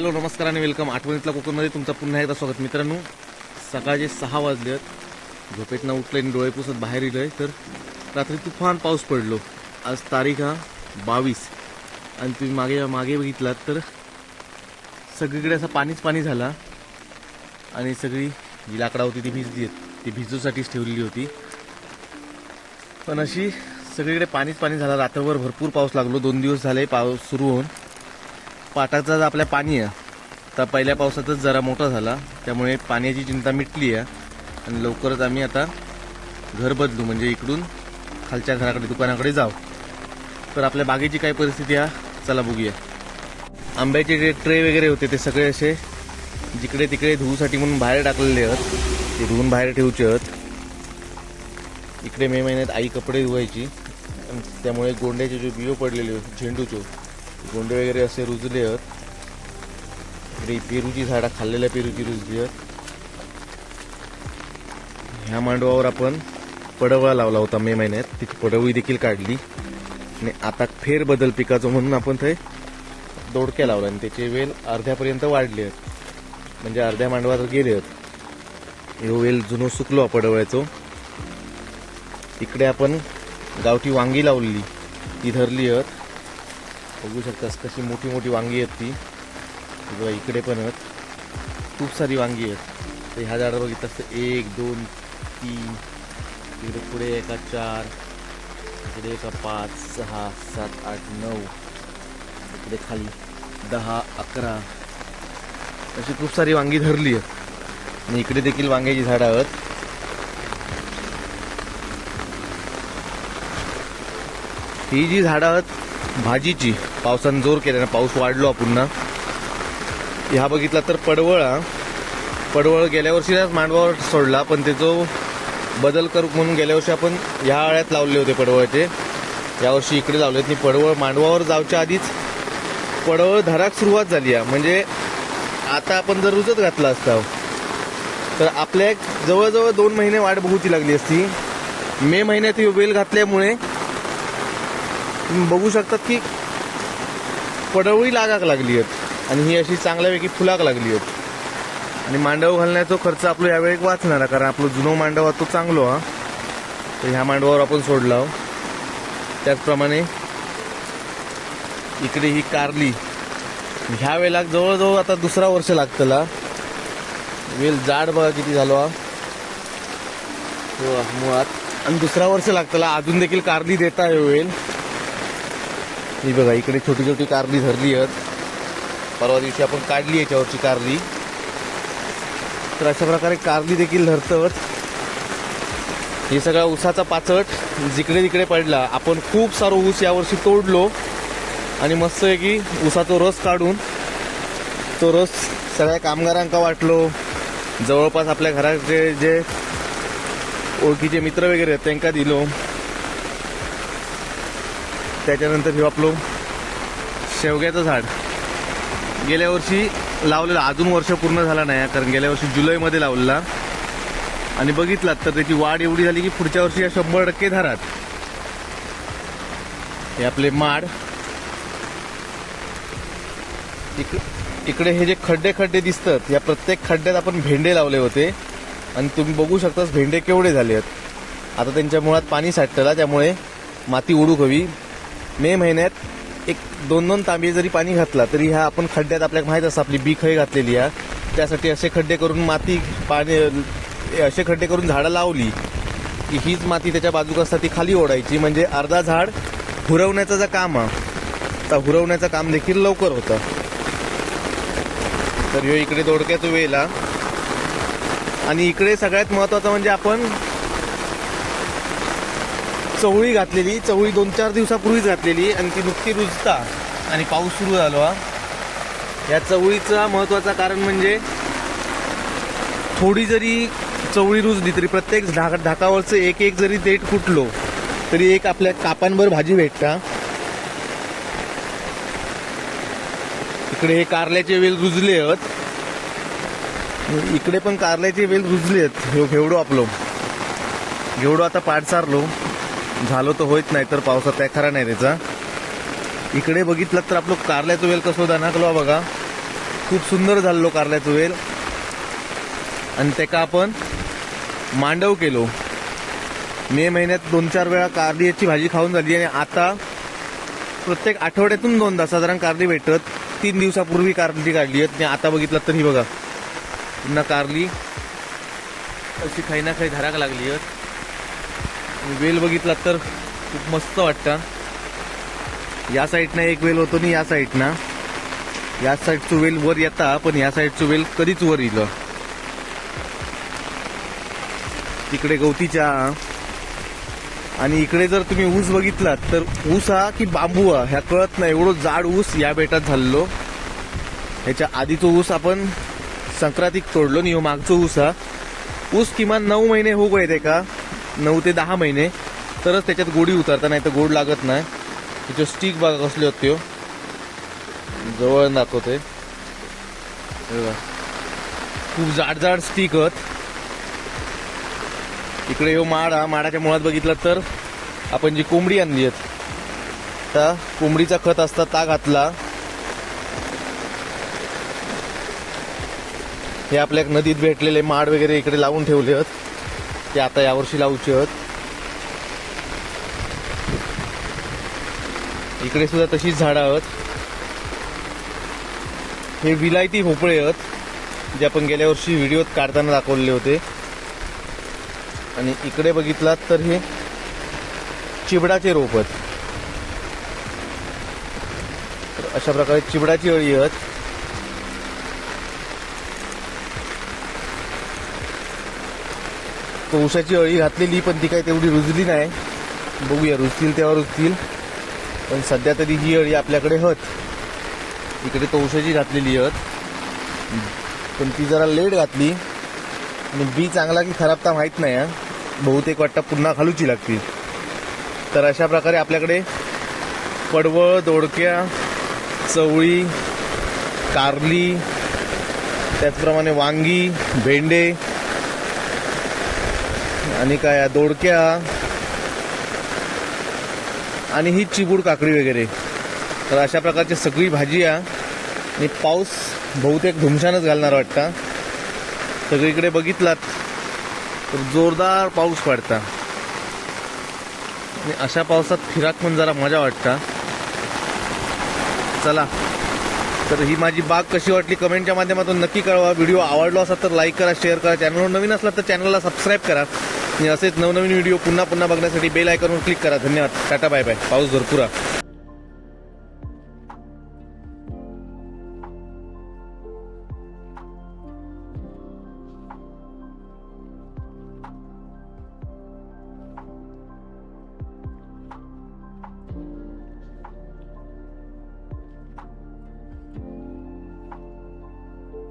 Hello नमस्कार आणि welcome. आठवणीतला कोकणमध्ये तुमचं पुन्हा एकदा स्वागत. मित्रांनो सकाळचे सहा वाजले आहेत. झोपेतनं उठलं आणि डोळे पुसत बाहेर आहे तर रात्री तुफान पाऊस पडलो. आज तारीख हा बावीस. आणि तुम्ही मागे मागे बघितलात तर सगळीकडे असं पाणीच पाणी झाला. आणि सगळी जी लाकडा होती ती भिजली आहेत. ती भिजूसाठीच ठेवलेली होती. पण अशी सगळीकडे पाणीच पाणी झाला. रात्रभर भरपूर पाऊस लागलो. दोन दिवस झाले पाऊस सुरू होऊन. पाटाचा जर आपल्या पाणी आहे. तर पहिल्या पावसातच जरा मोठा झाला. त्यामुळे पाण्याची चिंता मिटली आहे. आणि लवकरच आम्ही आता घर बदलू. म्हणजे इकडून खालच्या घराकडे दुकानाकडे जाऊ. तर आपल्या बागेची काय परिस्थिती आहे? चला बघूया. आंब्याचे जे ट्रे वगैरे होते ते सगळे असे जिकडे तिकडे धुवूसाठी म्हणून बाहेर टाकलेले आहेत. ते धुवून बाहेर ठेवचे आहेत. इकडे मे महिन्यात आई कपडे धुवायची. त्यामुळे गोंड्याचे जे बियो पडलेले होते झेंडूचे गोंडे वगैरे असे रुजले आहेत. इकडे पेरूची झाडा खाल्लेल्या पेरूची रुजली आहेत. ह्या मांडवावर आपण पडवळा लावला होता मे महिन्यात. तिची पडवळी देखील काढली. आणि आता फेर बदल पिकाचो म्हणून आपण ते दोडक्या लावला. आणि त्याचे वेल अर्ध्यापर्यंत वाढले आहेत. म्हणजे अर्ध्या मांडवात गेले आहेत. ह्यो वेल जुनो सुकलो पडवळ्याचो इकडे आपण गावठी वांगी लावलेली ती धरली आहेत. बघू शकतास कशी मोठी मोठी वांगी आहेत ती. बघा इकडे पण आहेत. खूप सारी वांगी आहेत. तर ह्या झाडं बघितलं तर एक दोन तीन इकडे पुढे एका चार इकडे एका पाच सहा सात आठ नऊ इकडे खाली दहा अकरा. अशी खूप सारी वांगी धरली आहेत. आणि इकडे देखील वांग्याची झाडं आहेत. ही जी झाडं आहेत भाजीची. पावसानं जोर केल्यानं पाऊस वाढलो पुन्हा. ह्या बघितला तर पडवळ. हा. पडवळ गेल्या वर्षीच मांडवावर सोडला पण त्याचो बदल करू म्हणून गेल्या वर्षी आपण ह्या आळ्यात लावले होते पडवळचे. यावर्षी इकडे लावले आणि पडवळ मांडवावर जावच्या आधीच पडवळ धराक सुरुवात झाली आहे म्हणजे आता आपण जर रुजत घातला असता तर आपल्या एक जवळजवळ दोन महिने वाट बघूची लागली असती. मे महिन्यात ही वेल घातल्यामुळे तुम्ही बघू शकतात की पडवळी लागाक लागली आहेत. आणि ही अशी चांगल्यापैकी फुलाक लागली आहेत. आणि मांडव घालण्याचा खर्च आपलं यावेळी वाचणार कारण आपलं जुनो मांडव हा तो चांगलो हा. तर ह्या मांडवावर आपण सोडला त्याचप्रमाणे इकडे ही कारली. ह्या वेळेला जवळजवळ आता दुसरा वर्ष लागतला. वेल जाड बघा किती झालो हा हो, मुळात. आणि दुसरा वर्ष लागतला. अजून देखील कारली देता आहे वेल. ही बघा इकडे छोटी छोटी कारली धरली आहेत. परवा दिवशी आपण काढली याच्यावरची कारली. तर अशा प्रकारे कारली देखील धरतात. हे सगळा ऊसाचा पाचट जिकडे तिकडे पडला. आपण खूप सारं ऊस यावर्षी तोडलो. आणि मस्त आहे की ऊसाचा रस काढून तो रस सगळ्या कामगारांका वाटलो. जवळपास आपल्या घराचे जे ओळखीचे मित्र वगैरे आहेत त्यांना दिलो. त्याच्यानंतर हे आपलं शेवग्याचं झाड. गेल्या वर्षी लावलेलं अजून वर्ष पूर्ण झाला नाही कारण गेल्या वर्षी जुलैमध्ये लावलेला. आणि बघितलात तर त्याची वाढ एवढी झाली की पुढच्या वर्षी या शंभर टक्के धारात. हे आपले माड. इक- इकडे हे जे खड्डे खड्डे दिसतात या प्रत्येक खड्ड्यात आपण भेंडे लावले होते. आणि तुम्ही बघू शकताच भेंडे केवढे झाले आहेत. आता त्यांच्या मुळात पाणी साठलेला त्यामुळे माती उडूक हवी. मे महिन्यात एक दोन दोन तांबे जरी पाणी घातला तरी ह्या आपण खड्ड्यात आपल्याला माहीत असतं आपली बी खय घातलेली आहे त्यासाठी असे खड्डे करून माती पाणी असे खड्डे करून झाडं लावली की हीच माती त्याच्या बाजूक असता ती खाली ओढायची. म्हणजे अर्धा झाड हुरवण्याचं जे काम आहे तर हुरवण्याचं काम देखील लवकर होतं. तर ह्यो इकडे दोडक्याचं वेला आणि इकडे सगळ्यात महत्वाचं म्हणजे आपण चवळी घातलेली चवळी दोन चार दिवसापूर्वीच घातलेली आणि ती नुकती रुजता. आणि पाऊस सुरू झालो हा. या चवळीचं महत्वाचं कारण म्हणजे थोडी जरी चवळी रुजली तरी प्रत्येक ढाक ढाकावरचं एक एक जरी देठ फुटलो तरी एक आपल्या कापांवर भाजी भेटता. इकडे हे कारल्याचे वेल रुजले आहेत. इकडे पण कारल्याचे वेल रुजले आहेत. ह्यो घेवडो आपलो. घेवडो आता पाठ सारलो झालो तर होईत नाही तर पावसात काय खरा नाही त्याचा इकडे बघितलं तर आपलं कारल्याचं वेल कसं दणाकलो बघा. खूप सुंदर झालो कारल्याचं वेल. आणि त्याका आपण मांडव केलो. मे महिन्यात दोन चार वेळा कारल्याची भाजी खाऊन झाली आणि आता प्रत्येक आठवड्यातून दोनदा साधारण कारली भेटत. तीन दिवसापूर्वी कारली काढली आहेत. आणि आता बघितलं तर ही बघा. पुन्हा कारली. अशी काही ना काही धराक लागली आहेत. वेल बघितला तर खूप मस्त वाटतं. या साईडनं एक वेल होतो आणि या साईडनं. या साईडचं वेल वर येता पण या साईडचं वेल कधीच वर येईल तिकडे गवतीच्या. आणि इकडे जर तुम्ही ऊस बघितलात तर ऊस हा की बांबू हा ह्या कळत नाही. एवढं जाड ऊस या बेटात झालेलो. ह्याच्या आधीचा ऊस आपण संक्रांतीक तोडलो आणि ह्यो मागचा ऊस हा. ऊस किमान नऊ महिने होऊ गये का नऊ ते दहा महिने तरच त्याच्यात गोडी उतरता नाही तर गोड लागत नाही. त्याचे स्टिक बघा कसले होते हो. जवळ दाखवते. खूप जाड जाड स्टिक आहेत. इकडे हो माड हा माडाच्या मुळात बघितलं तर आपण जी कोंबडी आणली आहेत त्या कोंबडीचा खत असता ता घातला. हे आपल्या नदीत भेटलेले माड वगैरे इकडे लावून ठेवले आहेत. ते आता यावर्षी लावूचे आहेत इकडे सुद्धा तशीच झाडं आहेत हे विलायती भोपळे आहेत जे आपण गेल्या वर्षी व्हिडिओत काढताना दाखवलेले होते. आणि इकडे बघितलात तर हे चिबडाचे रोप आहेत. तर अशा प्रकारे चिबडाची अळी आहेत. तवशाची अळी घातलेली पण ती काही तेवढी रुजली नाही. बघूया रुजतील तेव्हा रुजतील. पण सध्या तरी ही अळी आपल्याकडे हत. इकडे तवशाची घातलेली हत. पण ती जरा लेट घातली. आणि बी चांगला की खराब तर माहीत नाही बहुतेक वाटतं पुन्हा घालूची लागतील. तर अशा प्रकारे आपल्याकडे पडवळ दोडक्या चवळी कारली त्याचप्रमाणे वांगी भेंडे आणि काय दोडक्या. आणि ही चिबूड काकडी वगैरे. तर अशा प्रकारची सगळी भाजी आहे आणि पाऊस बहुतेक धुमशानच घालणार वाटतं. सगळीकडे बघितलात तर जोरदार पाऊस पडता. आणि अशा पावसात फिराक पण जरा मजा वाटता. चला तर ही माझी बाग कशी वाटली कमेंटच्या माध्यमातून नक्की कळवा. व्हिडिओ आवडला असा तर लाईक करा शेअर करा. चॅनलवर नवीन असला तर चॅनलला सबस्क्राईब करा. आणि असेच नवनवीन व्हिडिओ पुन्हा पुन्हा बघण्यासाठी बेल आयकॉनवर क्लिक करा. धन्यवाद. टाटा बाय बाय पाऊस भरपूर